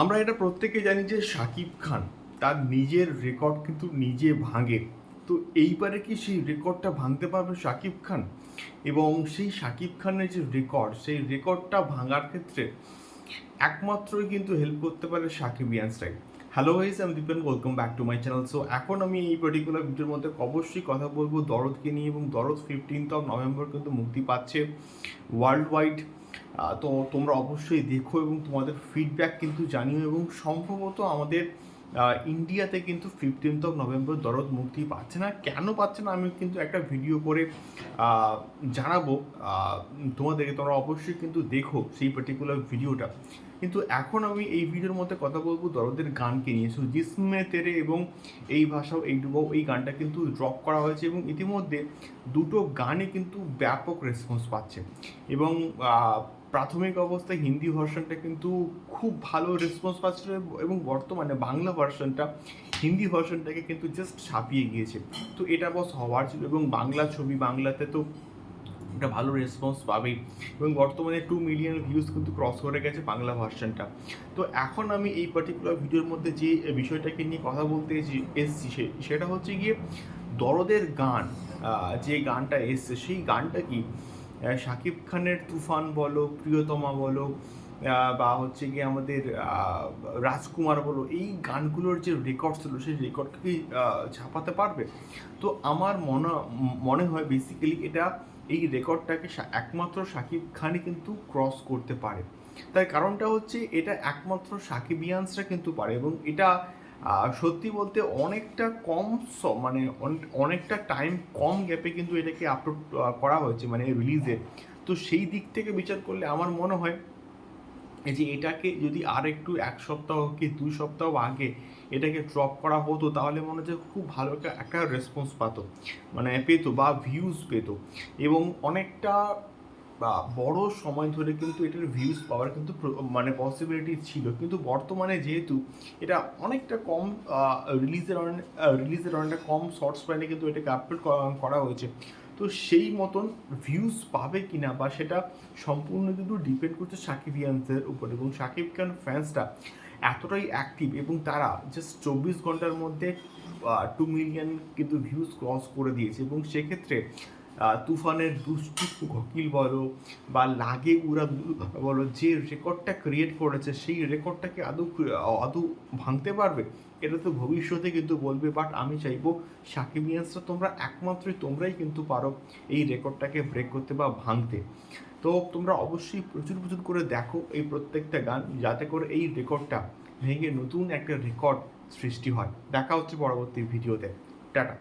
আমরা এটা প্রত্যেকে জানি যে শাকিব খান তার নিজের রেকর্ড কিন্তু নিজে ভাঙে। তো এইবারে কি সেই রেকর্ডটা ভাঙতে পারবে শাকিব খান? এবং সেই শাকিব খানের যে রেকর্ড সেই রেকর্ডটা ভাঙার ক্ষেত্রে একমাত্রই কিন্তু হেল্প করতে পারে সাকিব ইয়ান্সটাই হ্যালো গাইস আমি Dipen welcome back to my channel so এখন আমি এই পার্টিকুলার ভিডিওর মধ্যে অবশ্যই কথা বলব দরদকে নিয়ে এবং দরদ ফিফটিন্থ অফ নভেম্বর কিন্তু মুক্তি পাচ্ছে ওয়ার্ল্ড ওয়াইড তো তোমরা অবশ্যই দেখো এবং তোমাদের ফিডব্যাক কিন্তু জানিও এবং সম্ভবত আমাদের ইন্ডিয়াতে কিন্তু ফিফটিন্থ অফ নভেম্বর দরদ মুক্তি পাচ্ছে না। কেন পাচ্ছে না? আমি কিন্তু একটা ভিডিও করে জানাব। তোমাদেরকে তোমরা অবশ্যই কিন্তু দেখো সেই পার্টিকুলার ভিডিওটা কিন্তু এখন আমি এই ভিডিওর মধ্যে কথা বলব দরদের গানকে নিয়ে। সো জিসমে তেরে এবং এই ভাষাও, এই ডুবাও এই গানটা কিন্তু ড্রপ করা হয়েছে এবং ইতিমধ্যে দুটো গানে কিন্তু ব্যাপক রেসপন্স পাচ্ছে। এবং প্রাথমিক অবস্থায় হিন্দি ভার্সনটা কিন্তু খুব ভালো রেসপন্স পাচ্ছিল এবং বর্তমানে বাংলা ভার্সনটা হিন্দি ভার্সনটাকে কিন্তু জাস্ট ছাপিয়ে গিয়েছে। তো এটা বস হওয়ার ছিল এবং বাংলা ছবি বাংলাতে তো একটা ভালো রেসপন্স পাবেই। এবং বর্তমানে টু মিলিয়ন ভিউজ কিন্তু ক্রস করে গেছে বাংলা ভার্সনটা। তো এখন আমি এই পার্টিকুলার ভিডিওর মধ্যে যে বিষয়টাকে নিয়ে কথা বলতে এসেছি সেটা হচ্ছে গিয়ে দরদের গান যে গানটা এসছে, সেই গানটা কি? শাকিব খানের তুফান বলো, প্রিয়তমা বলো বা হচ্ছে গিয়ে আমাদের রাজকুমার বলো, এই গানগুলোর যে রেকর্ড ছিল, সেই রেকর্ডকে কি ছাপাতে পারবে? তো আমার মনে মনে হয় বেসিক্যালি এটা, এই রেকর্ডটাকে একমাত্র শাকিব খানই কিন্তু ক্রস করতে পারে। তার কারণটা হচ্ছে এটা একমাত্র সাকিবিয়ান্সরা কিন্তু পারে এবং এটা সত্যি বলতে অনেকটা কম মানে অন- অনেকটা টাইম কম গ্যাপে কিন্তু এটাকে আপলোড করা হয়েছে মানে রিলিজে তো সেই দিক থেকে বিচার করলে আমার মনে হয় যে এটাকে যদি আর একটু এক সপ্তাহ কি দুই সপ্তাহ আগে এটাকে ড্রপ করা হতো, তাহলে মনে হচ্ছে খুব ভালো একটা একটা রেসপন্স পাতো মানে পেতো বা ভিউজ পেতো। এবং অনেকটা বড় সময় ধরে কিন্তু এটার ভিউজ পাওয়ার কিন্তু মানে পসিবিলিটি ছিল। কিন্তু বর্তমানে যেহেতু এটা অনেকটা কম রিলিজের রিলিজের অনেকটা কম শর্ট স্প্যানে কিন্তু এটাকে আপলোড করা হয়েছে। তো সেই মতন ভিউজ পাবে কিনা বা সেটা সম্পূর্ণ কিন্তু ডিপেন্ড করছে সাকিবিয়ানসের উপর এবং সাকিব খান ফ্যান্সটা এতটাই অ্যাক্টিভ এবং তারা জাস্ট চব্বিশ ঘণ্টার মধ্যে টু মিলিয়ন কিন্তু ভিউজ ক্রস করে দিয়েছে এবং সেক্ষেত্রে তুফানের দুষ্টু ঘকিল বলো বা লাগে উড়া বলো, যে রেকর্ডটা ক্রিয়েট করেছে, সেই রেকর্ডটাকে আদৌ আদৌ ভাঙতে পারবে? এটা তো ভবিষ্যতে কিন্তু বলবে বাট আমি চাইব সাকিবিয়ান্সরা তোমরা একমাত্রই তোমরাই কিন্তু পারো এই রেকর্ডটাকে ব্রেক করতে বা ভাঙতে। তো তোমরা অবশ্যই প্রচুর প্রচুর করে দেখো এই প্রত্যেকটা গান, যাতে করে এই রেকর্ডটা ভেঙে নতুন একটা রেকর্ড সৃষ্টি হয়। দেখা হচ্ছে পরবর্তী ভিডিওতে। টাটা।